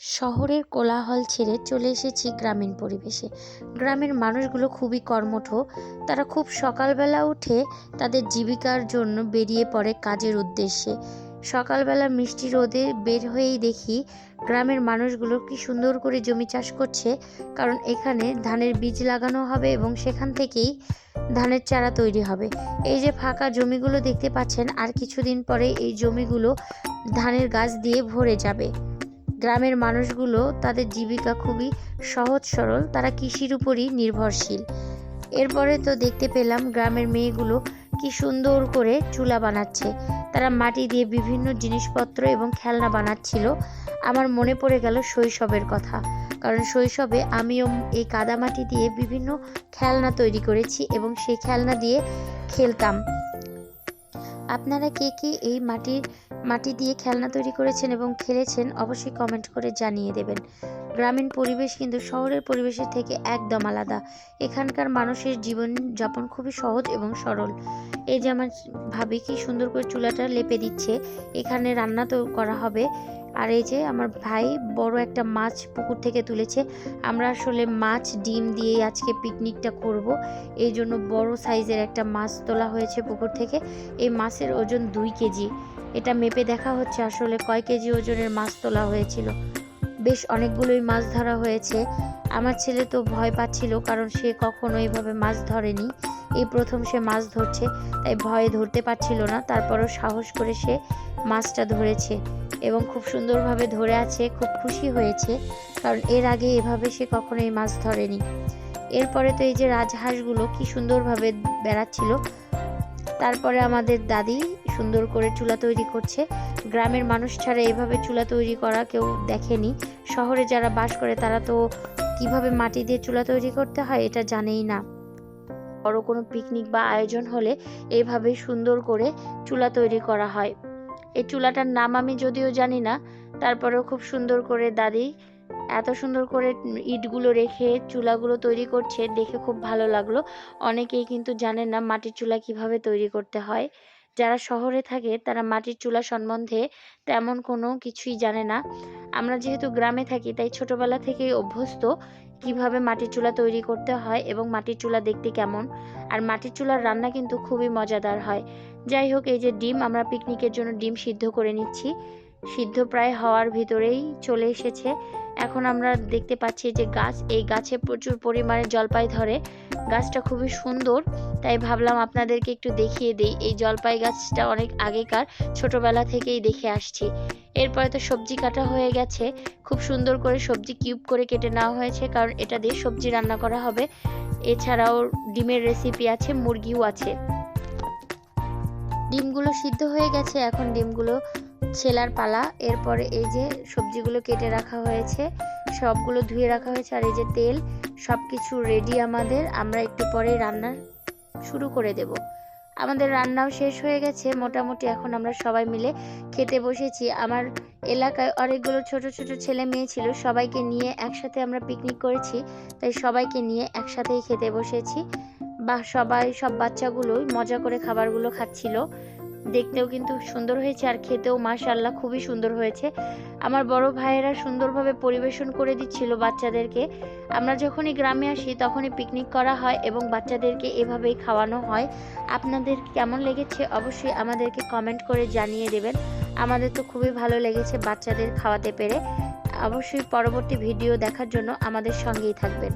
শহরের কোলাহল ছেড়ে চলে এসেছি গ্রামীণ পরিবেশে। গ্রামের মানুষগুলো খুবই কর্মঠ। তারা খুব সকালবেলা উঠে তাদের জীবিকার জন্য বেরিয়ে পড়ে কাজের উদ্দেশ্যে। সকালবেলা মিষ্টি রোদে বের হয়েই দেখি গ্রামের মানুষগুলো কি সুন্দর করে জমি চাষ করছে, কারণ এখানে ধানের বীজ লাগানো হবে এবং সেখান থেকেই ধানের চারা তৈরি হবে। এই যে ফাঁকা জমিগুলো দেখতে পাচ্ছেন, আর কিছুদিন পরে এই জমিগুলো ধানের গাছ দিয়ে ভরে যাবে। গ্রামের মানুষগুলো তাদের জীবিকা খুবই সহজ, সরল। তারা কৃষির উপরই নির্ভরশীল। এরপরে তো দেখতে পেলাম গ্রামের মেয়েগুলো কি সুন্দর করে চুলা বানাচ্ছে। তারা মাটি দিয়ে বিভিন্ন জিনিসপত্র এবং খেলনা বানাচ্ছিল। আমার মনে পড়ে গেল শৈশবের কথা। কারণ শৈশবে আমিও এই কাদামাটি দিয়ে বিভিন্ন খেলনা তৈরি করেছি এবং সেই খেলনা দিয়ে খেলতাম। আপনারা কে কে এই মাটির মাটি দিয়ে খেলনা তৈরি করেছেন এবং খেলেছেন, অবশ্যই কমেন্ট করে জানিয়ে দেবেন। গ্রামীণ পরিবেশ কিন্তু শহরের পরিবেশের থেকে একদম আলাদা। এখানকার মানুষের জীবন যাপন খুবই সহজ এবং সরল। এই যে আমার ভাবি কি সুন্দর করে চুলাটা লেপে দিচ্ছে, এখানে রান্না তো করা হবে। আর এই যে আমার ভাই বড় একটা মাছ পুকুর থেকে তুলেছে। আমরা আসলে মাছ, ডিম দিয়েই আজকে পিকনিকটা করব। এই জন্য বড় সাইজের একটা মাছ তোলা হয়েছে পুকুর থেকে। এই মাছের ওজন দুই কেজি। এটা মেপে দেখা হচ্ছে আসলে কয় কেজি ওজনের মাছ তোলা হয়েছিল। বেশ অনেকগুলোই মাছ ধরা হয়েছে। আমার ছেলে তো ভয় পাচ্ছিল কারণ সে কখনো এইভাবে মাছ ধরেনি। এই প্রথম সে মাছ ধরছে, তাই ভয়ে ধরতে পারছিল না, তারপরও সাহস করে সে মাছটা ধরেছে এবং খুব সুন্দরভাবে ধরে আছে, খুব খুশি হয়েছে, কারণ এর আগে এভাবে সে কখনোই মাছ ধরেনি। এরপরে তো এই যে রাজহাঁসগুলো কি সুন্দরভাবে বেড়াচ্ছিল, তারপরে আমাদের দাদি সুন্দর করে চুলা তৈরি করছে। গ্রামের মানুষ ছাড়া এভাবে চুলা তৈরি করা কেউ দেখেনি। শহরে যারা বাস করে তারা তো কীভাবে মাটি দিয়ে চুলা তৈরি করতে হয় এটা জানেই না। বড় কোনো পিকনিক বা আয়োজন হলে এইভাবেই সুন্দর করে চুলা তৈরি করা হয়। এই চুলাটার নাম আমি যদিও জানি না, তারপরেও খুব সুন্দর করে দাদি এত সুন্দর করে ইটগুলো রেখে চুলাগুলো তৈরি করছে, দেখে খুব ভালো লাগল। অনেকেই কিন্তু জানেন না মাটির চুলা কীভাবে তৈরি করতে হয়। যারা শহরে থাকে, তারা মাটির চুলা সম্বন্ধে তেমন কোনো কিছুই জানে না। আমরা যেহেতু গ্রামে থাকি, তাই ছোটবেলা থেকেই অভ্যস্ত কীভাবে মাটির চুলা তৈরি করতে হয় এবং মাটির চুলা দেখতে কেমন? আর মাটির চুলার রান্না কিন্তু খুবই মজাদার হয়। যাই হোক, এই যে ডিম, আমরা পিকনিকের জন্য ডিম সিদ্ধ করে নিচ্ছি। সিদ্ধ প্রায় হওয়ার ভিতরেই চলে এসেছে। এখন আমরা দেখতে পাচ্ছি যে গাছ, এই গাছে প্রচুর পরিমাণে জলপাই ধরে। গাছটা খুবই সুন্দর, তাই ভাবলাম আপনাদেরকে একটু দেখিয়ে দিই। এই জলপাই গাছটা অনেক আগেকার, ছোটবেলা থেকেই দেখে আসছি। এরপরে তো সবজি কাটা হয়ে গেছে। খুব সুন্দর করে সবজি কিউব করে কেটে নেওয়া হয়েছে, কারণ এটা দিয়ে সবজি রান্না করা হবে। এছাড়াও ডিমের রেসিপি আছে, মুরগিও আছে। ডিমগুলো সিদ্ধ হয়ে গেছে, এখন ডিমগুলো ছেলার পালা, এরপরে এই যে সবজিগুলো কেটে রাখা হয়েছে, সবগুলো ধুয়ে রাখা হয়েছে, আর এই যে তেল সব কিছু রেডি আমাদের। আমরা একটু পরে রান্না শুরু করে দেব। আমাদের রান্নাও শেষ হয়ে গেছে, মোটামুটি এখন আমরা সবাই মিলে খেতে বসেছি। আমার এলাকায় অনেকগুলো ছোট ছোট ছেলে মেয়ে ছিল, সবাইকে নিয়ে একসাথে আমরা পিকনিক করেছি, তাই সবাইকে নিয়ে একসাথেই খেতে বসেছি। বা সবাই, সব বাচ্চাগুলোই মজা করে খাবারগুলো খাচ্ছিল। দেখতেও কিন্তু সুন্দর হয়েছে আর খেতেও মাশাল্লাহ খুবই সুন্দর হয়েছে। আমার বড় ভাইয়েরা সুন্দরভাবে পরিবেশন করে দিচ্ছিল বাচ্চাদেরকে। আমরা যখনই গ্রামে আসি তখনই পিকনিক করা হয় এবং বাচ্চাদেরকে এভাবেই খাওয়ানো হয়। আপনাদের কেমন লেগেছে অবশ্যই আমাদেরকে কমেন্ট করে জানিয়ে দেবেন। আমাদের তো খুবই ভালো লেগেছে বাচ্চাদের খাওয়াতে পেরে। অবশ্যই পরবর্তী ভিডিও দেখার জন্য আমাদের সঙ্গেই থাকবেন।